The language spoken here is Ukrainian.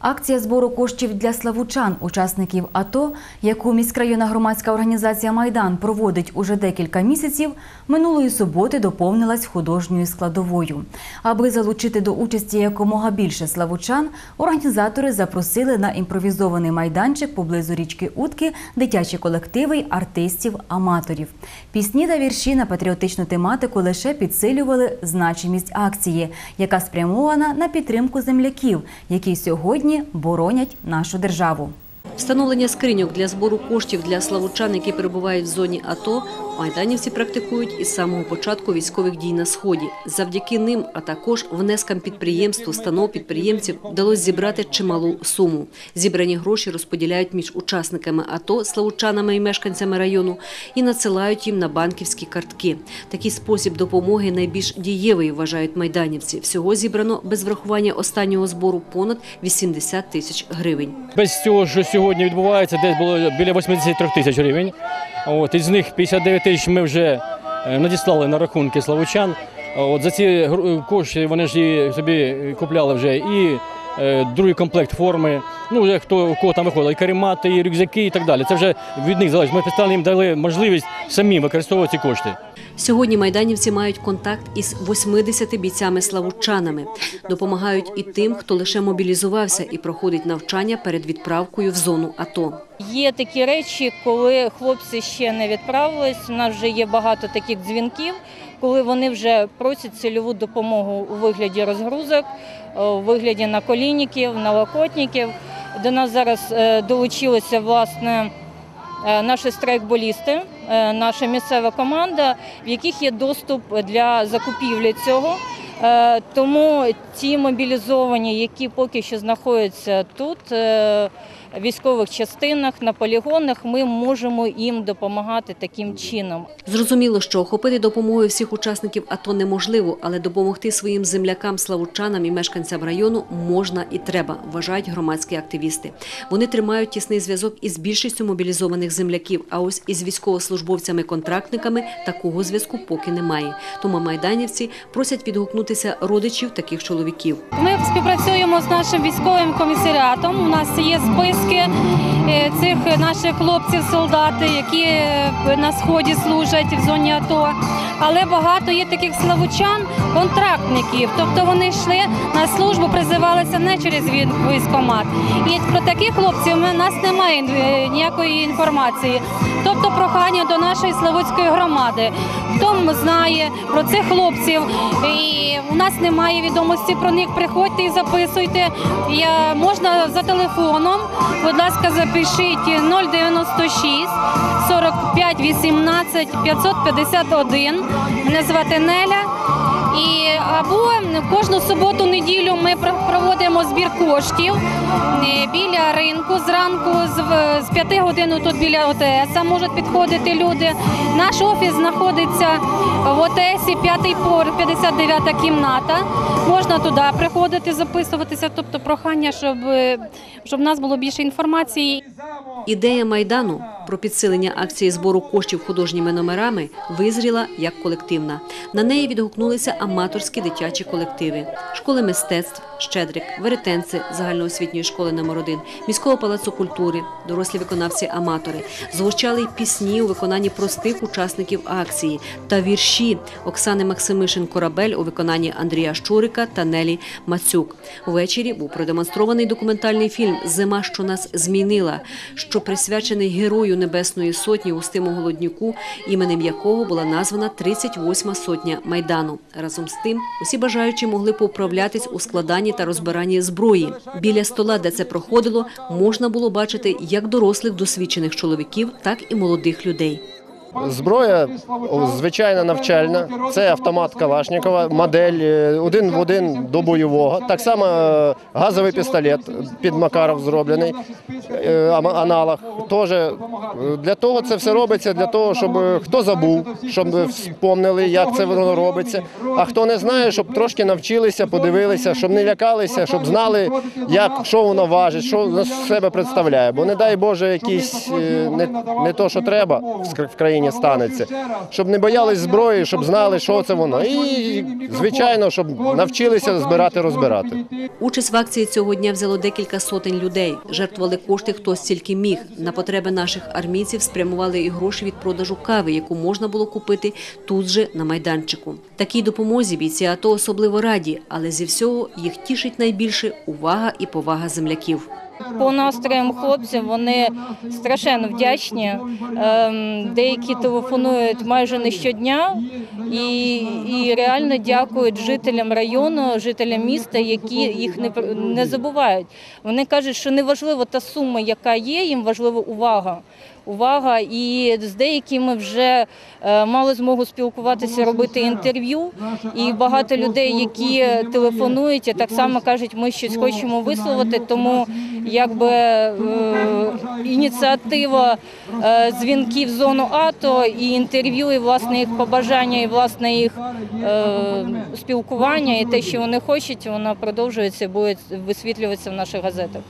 Акція збору коштів для славучан, учасників АТО, яку міськрайонна громадська організація Майдан проводить уже декілька місяців, минулої суботи доповнилась художньою складовою. Аби залучити до участі якомога більше славучан, організатори запросили на імпровізований майданчик поблизу річки Утки дитячі колективи артистів-аматорів. Пісні та вірші на патріотичну тематику лише підсилювали значимість акції, яка спрямована на підтримку земляків, які сьогодні боронять нашу державу. Встановлення скриньок для збору коштів для славучан, які перебувають в зоні АТО, майданівці практикують із самого початку військових дій на сході. Завдяки ним, а також внескам підприємств, установ підприємців, вдалося зібрати чималу суму. Зібрані гроші розподіляють між учасниками АТО, славучанами і мешканцями району і надсилають їм на банківські картки. Такий спосіб допомоги найбільш дієвий, вважають майданівці. Всього зібрано без врахування останнього збору понад 80 тисяч гривень. Без цього, що сьогодні відбувається, десь було біля 83 тисяч гривень. От, із них 59 тисяч ми вже е, надіслали на рахунки славучан. От, за ці кошти вони ж і собі купляли вже і е, другий комплект форми. Ну, вже хто у кого там виходило, і каремати, і рюкзаки, і так далі. Це вже від них залежить. Ми спеціально їм дали можливість самі використовувати ці кошти. Сьогодні майданівці мають контакт із 80 бійцями-славучанами. Допомагають і тим, хто лише мобілізувався і проходить навчання перед відправкою в зону АТО. Є такі речі, коли хлопці ще не відправились. У нас вже є багато таких дзвінків, коли вони вже просять цільову допомогу у вигляді розгрузок, е, у вигляді наколінників, налокотників. До нас зараз е, долучилися власне наші страйкболісти, е, наша місцева команда, в яких є доступ для закупівлі цього. Е, Тому ті мобілізовані, які поки що знаходяться тут, е, військових частинах, на полігонах, ми можемо їм допомагати таким чином. Зрозуміло, що охопити допомогою всіх учасників АТО неможливо, але допомогти своїм землякам, славучанам і мешканцям району можна і треба, вважають громадські активісти. Вони тримають тісний зв'язок із більшістю мобілізованих земляків, а ось із військовослужбовцями-контрактниками такого зв'язку поки немає. Тому майданівці просять відгукнутися родичів таких чоловіків. Ми співпрацюємо з нашим військовим комісаріатом. У нас є списки е, цих наших хлопців, солдат, які е, на сході служать в зоні АТО. Але багато є таких славучан, контрактників. Тобто вони йшли на службу, призивалися не через вій- військкомат. І про таких хлопців у нас немає е, ніякої інформації. Тобто прохання до нашої Славутської громади. Хто знає про цих хлопців, і у нас немає відомості про них. Приходьте і записуйте. Я, можна за телефоном. Будь ласка, запишіть 096 45 18 551. Мене звати Неля. І або кожну суботу неділю ми проводимо збір коштів е, біля ринку зранку з, 5 годин тут біля ОТС можуть підходити люди. Наш офіс знаходиться в ОТСі 5 поверх, 59 кімната. Можна туди приходити, записуватися. Тобто прохання, щоб, е, щоб в нас було більше інформації. Ідея майдану про підсилення акції збору коштів художніми номерами визріла як колективна. На неї відгукнулися аматорські дитячі колективи, школи мистецтв, Щедрик, Веретенці загальноосвітньої школи номер 1 міського палацу культури, дорослі виконавці-аматори. Звучали й пісні у виконанні простих учасників акції та вірші Оксани Максимишин Корабель у виконанні Андрія Щурика та Нелі Мацюк. Увечері був продемонстрований документальний фільм Зима, що нас змінила, що присвячений герою Небесної Сотні Устиму Голоднюку, іменем якого була названа 38-ма сотня Майдану. Разом з тим, усі бажаючі могли поуправлятись у складанні та розбиранні зброї. Біля стола, де це проходило, можна було бачити як дорослих досвідчених чоловіків, так і молодих людей. Зброя звичайна навчальна, це автомат Калашникова, модель е, один в один до бойового. Так само е, газовий пістолет під Макаров зроблений, аналог. Теж е, для того це все робиться, для того, щоб е, хто забув, щоб вспомнили, як це воно робиться. А хто не знає, щоб трошки навчилися, подивилися, щоб не лякалися, щоб знали, як що воно важить, що з себе представляє. Бо не дай Боже, якісь е, не, не то, що треба в країні. Станеться, щоб не боялись зброї, щоб знали, що це воно. І звичайно, щоб навчилися збирати, розбирати. Участь в акції цього дня взяло декілька сотень людей. Жертвували кошти хто стільки міг. На потреби наших армійців спрямували і гроші від продажу кави, яку можна було купити тут же на майданчику. Такій допомозі бійці АТО особливо раді, але зі всього їх тішить найбільше увага і повага земляків. По настроям хлопців вони страшенно вдячні. Ем, Деякі телефонують майже не щодня і, і реально дякують жителям району, жителям міста, які їх не, не забувають. Вони кажуть, що не важливо та сума, яка є, їм важлива увага. Увага, і з деякими вже е, мали змогу спілкуватися, робити інтерв'ю. І багато людей, які телефонують, і так само кажуть, ми щось хочемо висловити. Тому якби е, ініціатива е, дзвінків в зону АТО і інтерв'ю, і власне їх побажання, і власне їх спілкування, і те, що вони хочуть, вона продовжується, буде висвітлюватися в наших газетах.